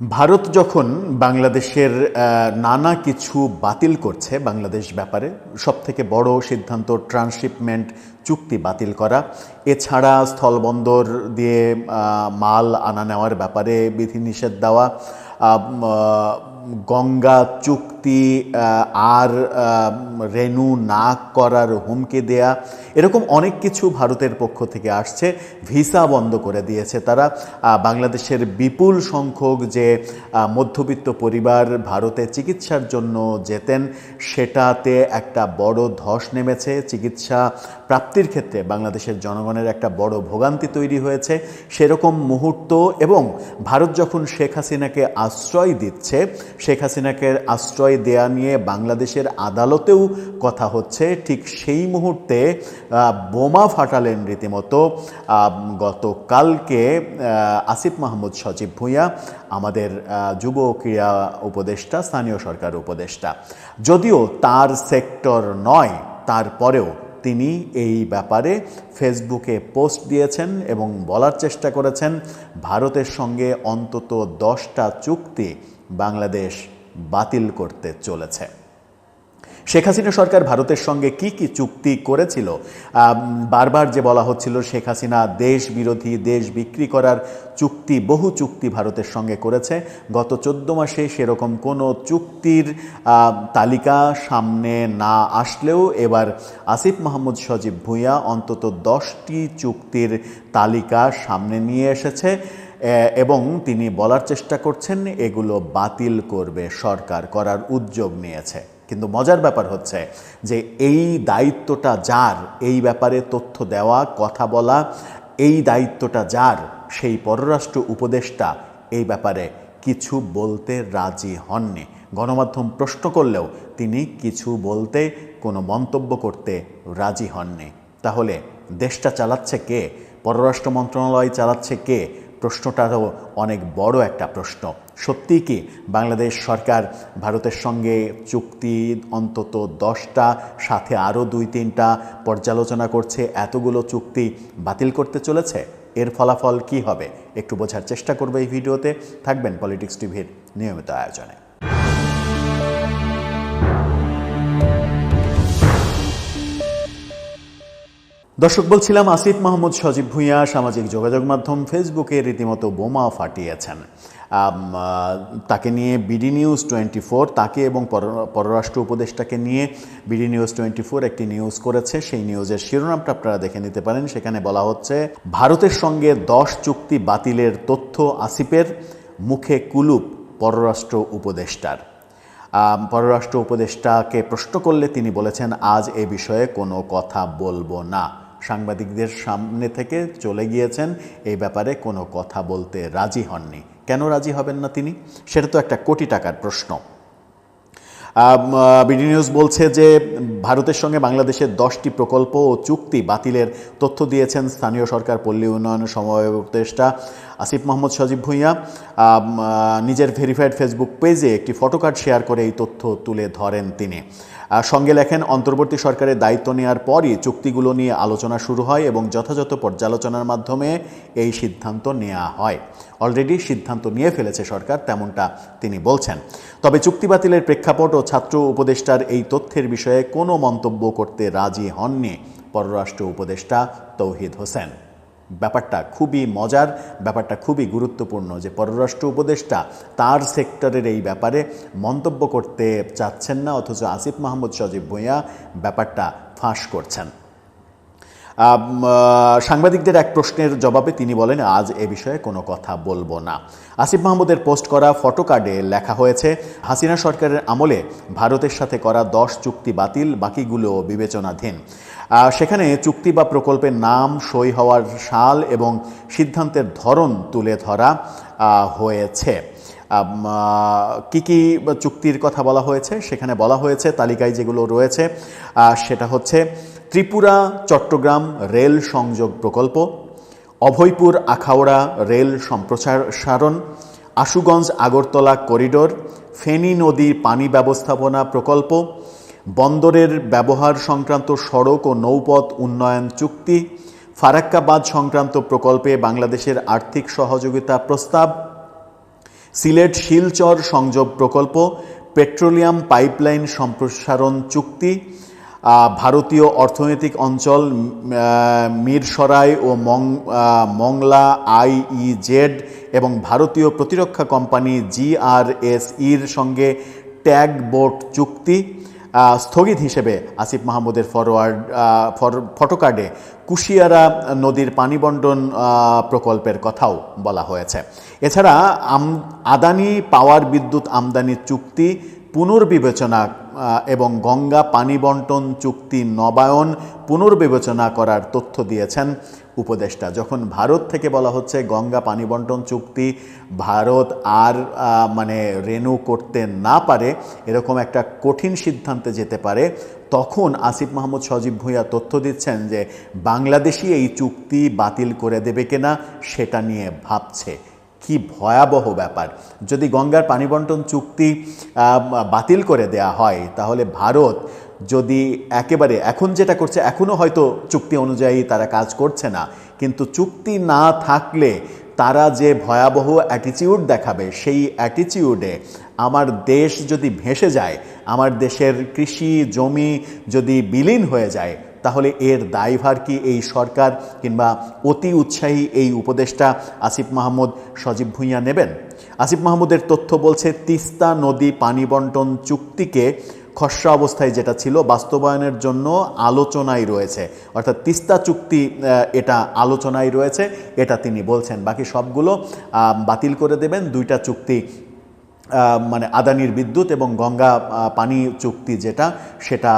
ভারত যখন বাংলাদেশের নানা কিছু বাতিল করছে বাংলাদেশ ব্যাপারে সব থেকে বড় সিদ্ধান্ত ট্রান্সশিপমেন্ট চুক্তি বাতিল করা, এছাড়া স্থলবন্দর দিয়ে মাল আনা নেওয়ার ব্যাপারে বিধিনিষেধ দেওয়া গঙ্গা চুক্তি আহ, আর রেনু না করার হুমকি দেয়া এরকম অনেক কিছু ভারতের পক্ষ থেকে আসছে ভিসা বন্ধ করে দিয়েছে তারা। বাংলাদেশের বিপুল সংখ্যক যে মধ্যবিত্ত পরিবার ভারতে চিকিৎসার জন্য যেতেন সেটাতে একটা বড় ধস নেমেছে। চিকিৎসা প্রাপ্তির ক্ষেত্রে বাংলাদেশের জনগণের একটা বড় ভোগান্তি তৈরি হয়েছে। সেরকম মুহূর্ত এবং ভারত যখন শেখ হাসিনাকে আশ্রয় দিচ্ছে শেখ হাসিনাকে আশ্রয় দেয়া নিয়ে বাংলাদেশের আদালতেও কথা হচ্ছে। ঠিক সেই মুহূর্তে বোমা ফাটালেন রীতিমতো গতকালকে আসিফ মাহমুদ সজীব ভূঁইয়া, আমাদের যুব ক্রীড়া উপদেষ্টা, স্থানীয় সরকার উপদেষ্টা। যদিও তার সেক্টর নয়, তারপরেও তিনি এই ব্যাপারে ফেসবুকে পোস্ট দিয়েছেন এবং বলার চেষ্টা করেছেন, ভারতের সঙ্গে অন্তত দশটা চুক্তি বাংলাদেশ বাতিল করতে চলেছে। শেখ হাসিনা সরকার ভারতের সঙ্গে কি কি চুক্তি করেছিল? বারবার যে বলা হচ্ছিল, শেখ হাসিনা দেশ বিরোধী দেশ বিক্রি করার চুক্তি, বহু চুক্তি ভারতের সঙ্গে করেছে। গত চোদ্দ মাসে সেরকম কোনো চুক্তির তালিকা সামনে না আসলেও এবার আসিফ মাহমুদ, সজীব ভূঁইয়া অন্তত দশটি চুক্তির তালিকা সামনে নিয়ে এসেছে। এবং তিনি বলার চেষ্টা করছেন, এগুলো বাতিল করবে, সরকার করার উদ্যোগ নিয়েছে। কিন্তু মজার ব্যাপার হচ্ছে যে এই দায়িত্বটা যার, এই ব্যাপারে তথ্য দেওয়া, কথা বলা, এই দায়িত্বটা যার, সেই পররাষ্ট্র উপদেষ্টা এই ব্যাপারে কিছু বলতে রাজি হননি। গণমাধ্যম প্রশ্ন করলেও তিনি কিছু বলতে, কোনো মন্তব্য করতে রাজি হননি। তাহলে দেশটা চালাচ্ছে কে? পররাষ্ট্র মন্ত্রণালয় চালাচ্ছে কে? প্রশ্নটাও অনেক বড় একটা প্রশ্ন। সত্যিই কি বাংলাদেশ সরকার ভারতের সঙ্গে চুক্তি অন্তত দশটা, সাথে আরও দুই তিনটা পর্যালোচনা করছে, এতগুলো চুক্তি বাতিল করতে চলেছে? এর ফলাফল কি হবে? একটু বোঝার চেষ্টা করবে এই ভিডিওতে। থাকবেন পলিটিক্স টিভির নিয়মিত আয়োজনে। দর্শক, বলছিলাম আসিফ মাহমুদ সজীব ভূঁইয়া সামাজিক যোগাযোগ মাধ্যম ফেসবুকে রীতিমতো বোমা ফাটিয়েছেন। তাকে নিয়ে বিডি নিউজ টোয়েন্টি ফোর, তাকে এবং পররাষ্ট্র উপদেষ্টাকে নিয়ে বিডি নিউজ টোয়েন্টি ফোর একটি নিউজ করেছে। সেই নিউজের শিরোনামটা আপনারা দেখে নিতে পারেন। সেখানে বলা হচ্ছে, ভারতের সঙ্গে দশ চুক্তি বাতিলের তথ্য আসিফের মুখে কুলুপ পররাষ্ট্র উপদেষ্টার। পররাষ্ট্র উপদেষ্টাকে প্রশ্ন করলে তিনি বলেছেন, আজ এ বিষয়ে কোনো কথা বলব না। সাংবাদিকদের সামনে থেকে চলে গিয়েছেন। এই ব্যাপারে কোনো কথা বলতে রাজি হননি। কেন রাজি হবেন না তিনি? সেটা তো একটা কোটি টাকার প্রশ্ন। বিডি নিউজ বলছে যে ভারতের সঙ্গে বাংলাদেশের দশটি প্রকল্প ও চুক্তি বাতিলের তথ্য দিয়েছেন স্থানীয় সরকার, পল্লী উন্নয়ন সমবায় উপদেষ্টা আসিফ মোহাম্মদ সজীব ভূঁইয়া নিজের ভেরিফাইড ফেসবুক পেজে একটি ফটোকার্ড শেয়ার করে এই তথ্য তুলে ধরেন তিনি। সঙ্গে লেখেন, অন্তর্বর্তী সরকারের দায়িত্ব নেওয়ার পরই চুক্তিগুলো নিয়ে আলোচনা শুরু হয় এবং যথাযথ পর্যালোচনার মাধ্যমে এই সিদ্ধান্ত নেওয়া হয়। অলরেডি সিদ্ধান্ত নিয়ে ফেলেছে সরকার, তেমনটা তিনি বলছেন। তবে চুক্তি বাতিলের প্রেক্ষাপট ও ছাত্র উপদেষ্টার এই তথ্যের বিষয়ে কোনো মন্তব্য করতে রাজি হননি পররাষ্ট্র উপদেষ্টা তৌহিদ হোসেন। ব্যাপারটা খুবই মজার, ব্যাপারটা খুবই গুরুত্বপূর্ণ যে পররাষ্ট্র উপদেষ্টা তার সেক্টরের এই ব্যাপারে মন্তব্য করতে চাচ্ছেন না, অথচ আসিফ মাহমুদ সজীব ভূঁইয়া ব্যাপারটা ফাঁস করছেন। সাংবাদিকদের এক প্রশ্নের জবাবে তিনি বলেন, আজ এ বিষয়ে কোনো কথা বলব না। আসিফ মাহমুদের পোস্ট করা ফটো কার্ডে লেখা হয়েছে, হাসিনা সরকারের আমলে ভারতের সাথে করা দশ চুক্তি বাতিল, বাকিগুলো বিবেচনাধীন। সেখানে চুক্তি বা প্রকল্পের নাম, সই হওয়ার সাল এবং সিদ্ধান্তের ধরন তুলে ধরা হয়েছে। কি কি চুক্তির কথা বলা হয়েছে? সেখানে বলা হয়েছে, তালিকায় যেগুলো রয়েছে সেটা হচ্ছে ত্রিপুরা চট্টগ্রাম রেল সংযোগ প্রকল্প, অভয়পুর আখাউড়া রেল সম্প্রসারণ আশুগঞ্জ আগরতলা করিডোর, ফেনী নদী পানি ব্যবস্থাপনা প্রকল্প, বন্দরের ব্যবহার সংক্রান্ত সড়ক ও নৌপথ উন্নয়ন চুক্তি, ফারাক্কাবাদ সংক্রান্ত প্রকল্পে বাংলাদেশের আর্থিক সহযোগিতা প্রস্তাব, সিলেট শিলচর সংযোগ প্রকল্প, পেট্রোলিয়াম পাইপলাইন সম্প্রসারণ চুক্তি ভারতীয় অর্থনৈতিক অঞ্চল মিরসরাই ও মং মংলা আইইজেড এবং ভারতীয় প্রতিরক্ষা কোম্পানি জিআরএসইর সঙ্গে ট্যাগ বোট চুক্তি স্থগিত হিসেবে আসিফ মাহমুদের ফরওয়ার্ড ফর- ফটোকার্ডে কুশিয়ারা নদীর পানি বন্টন প্রকল্পের কথাও বলা হয়েছে। এছাড়া আদানি পাওয়ার বিদ্যুৎ আমদানি চুক্তি পুনর্বিবেচনা এবং গঙ্গা পানি বন্টন চুক্তি নবায়ন পুনর্বিবেচনা করার তথ্য দিয়েছেন উপদেষ্টা। যখন ভারত থেকে বলা হচ্ছে গঙ্গা পানি বন্টন চুক্তি ভারত আর মানে রেনু করতে না পারে, এরকম একটা কঠিন সিদ্ধান্তে যেতে পারে, তখন আসিফ মাহমুদ সজীব ভূঁইয়া তথ্য দিচ্ছেন যে বাংলাদেশই এই চুক্তি বাতিল করে দেবে কিনা সেটা নিয়ে ভাবছে কি ভয়াবহ ব্যাপার। যদি গঙ্গার পানি বন্টন চুক্তি বাতিল করে দেয়া হয়, তাহলে ভারত যদি একেবারে, এখন যেটা করছে এখনও হয়তো চুক্তি অনুযায়ী তারা কাজ করছে না। কিন্তু চুক্তি না থাকলে তারা যে ভয়াবহ অ্যাটিচিউড দেখাবে, সেই অ্যাটিচিউডে আমার দেশ যদি ভেসে যায়, আমার দেশের কৃষি জমি যদি বিলীন হয়ে যায় তাহলে এর দায়ভার কি এই সরকার কিংবা অতি উৎসাহী এই উপদেষ্টা আসিফ মাহমুদ সজীব ভূঁইয়া নেবেন? আসিফ মাহমুদের তথ্য বলছে, তিস্তা নদী পানি বন্টন চুক্তিকে খসড়া অবস্থায় যেটা ছিল বাস্তবায়নের জন্য আলোচনায় রয়েছে। অর্থাৎ তিস্তা চুক্তি এটা আলোচনায় রয়েছে, এটা তিনি বলছেন। বাকি সবগুলো বাতিল করে দেবেন। দুইটা চুক্তি মানে আদানির বিদ্যুৎ এবং গঙ্গা পানি চুক্তি যেটা, সেটা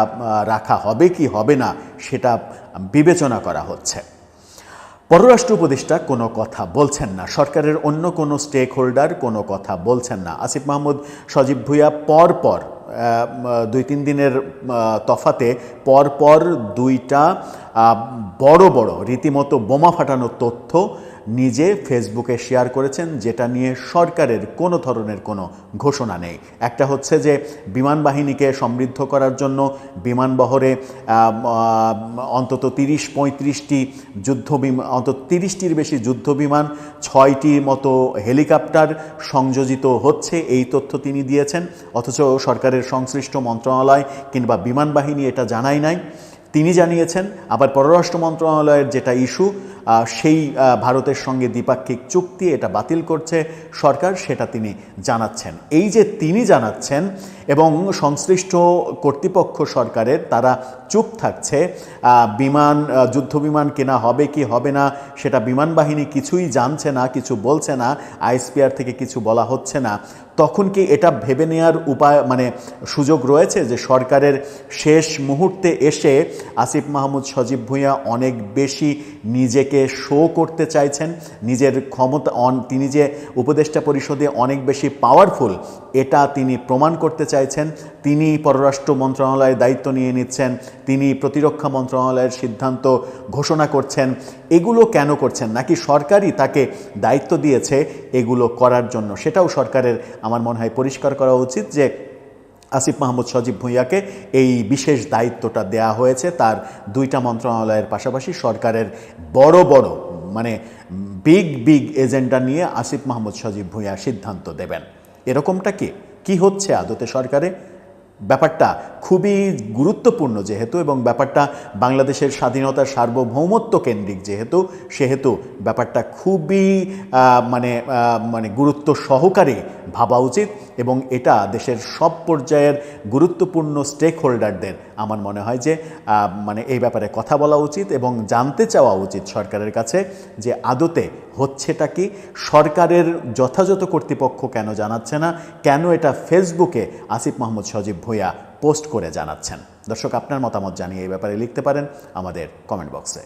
রাখা হবে কি হবে না, সেটা বিবেচনা করা হচ্ছে। পররাষ্ট্র উপদেষ্টা কোনো কথা বলছেন না। সরকারের অন্য কোনো স্টেক হোল্ডার কোনো কথা বলছেন না। আসিফ মাহমুদ, সজীব ভুইয়া পর পর দুই তিন দিনের তফাতে পর পর দুইটা বড় বড় রীতিমতো বোমা ফাটানোর তথ্য নিজে ফেসবুকে শেয়ার করেছেন যেটা নিয়ে সরকারের কোনো ধরনের কোনো ঘোষণা নেই। একটা হচ্ছে যে বিমান বাহিনীকে সমৃদ্ধ করার জন্য বিমানবহরে আহ, আহ, অন্তত তিরিশ পঁয়ত্রিশটি যুদ্ধ বিমান অন্তত তিরিশটির বেশি যুদ্ধ বিমান ছয়টির মতো হেলিকপ্টার সংযোজিত হচ্ছে এই তথ্য তিনি দিয়েছেন। অথচ সরকারের সংশ্লিষ্ট মন্ত্রণালয় কিংবা বিমান বাহিনী এটা জানাই নাই। তিনি জানিয়েছেন আবার পররাষ্ট্র মন্ত্রণালয়ের যেটা ইস্যু সেই ভারতের সঙ্গে দ্বিপাক্ষিক চুক্তি এটা বাতিল করছে সরকার সেটা তিনি জানাচ্ছেন। এই যে তিনি জানাচ্ছেন এবং সংশ্লিষ্ট কর্তৃপক্ষ সরকারের তারা চুপ থাকছে বিমান আহ, যুদ্ধ বিমান কেনা হবে কি হবে না সেটা বিমান বাহিনী কিছুই জানছে না কিছু বলছে না আইএসপিআর থেকে কিছু বলা হচ্ছে না তখন কি এটা ভেবে নেওয়ার উপায় মানে সুযোগ রয়েছে যে সরকারের শেষ মুহূর্তে এসে আসিফ মাহমুদ সজীব ভূঁইয়া অনেক বেশি নিজেকে শো করতে চাইছেন, নিজের ক্ষমতা, অন, তিনি যে উপদেষ্টা পরিষদে অনেক বেশি পাওয়ারফুল এটা তিনি প্রমাণ করতে চাইছেন, তিনি পররাষ্ট্র মন্ত্রণালয়ের দায়িত্ব নিয়ে নিচ্ছেন, তিনি প্রতিরক্ষা মন্ত্রণালয়ের সিদ্ধান্ত ঘোষণা করছেন, এগুলো কেন করছেন? নাকি সরকারই তাকে দায়িত্ব দিয়েছে এগুলো করার জন্য? সেটাও সরকারের আমার মনে হয় পরিষ্কার করা উচিত যে আসিফ মাহমুদ সজীব ভূঁইয়াকে এই বিশেষ দায়িত্বটা দেয়া হয়েছে তার দুইটা মন্ত্রণালয়ের পাশাপাশি সরকারের বড় বড় মানে বিগ বিগ এজেন্ডা নিয়ে আসিফ মাহমুদ সজীব ভূঁইয়া সিদ্ধান্ত দেবেন। এরকমটা কি? কি হচ্ছে আদতে সরকারে? ব্যাপারটা খুবই গুরুত্বপূর্ণ যেহেতু এবং ব্যাপারটা বাংলাদেশের স্বাধীনতার সার্বভৌমত্ব কেন্দ্রিক যেহেতু, সেহেতু ব্যাপারটা খুবই মানে মানে গুরুত্ব সহকারে ভাবা উচিত। এবং এটা দেশের সব পর্যায়ের গুরুত্বপূর্ণ স্টেক হোল্ডারদের আমার মনে হয় যে মানে এই ব্যাপারে কথা বলা উচিত এবং জানতে চাওয়া উচিত সরকারের কাছে যে আদতে হচ্ছেটা কি, সরকারের যথাযথ কর্তৃপক্ষ কেন জানাচ্ছে না, কেন এটা ফেসবুকে আসিফ মাহমুদ সজীব ভূঁইয়া পোস্ট করে জানাচ্ছেন। দর্শক, আপনার মতামত জানিয়ে এই ব্যাপারে লিখতে পারেন আমাদের কমেন্ট বক্সে।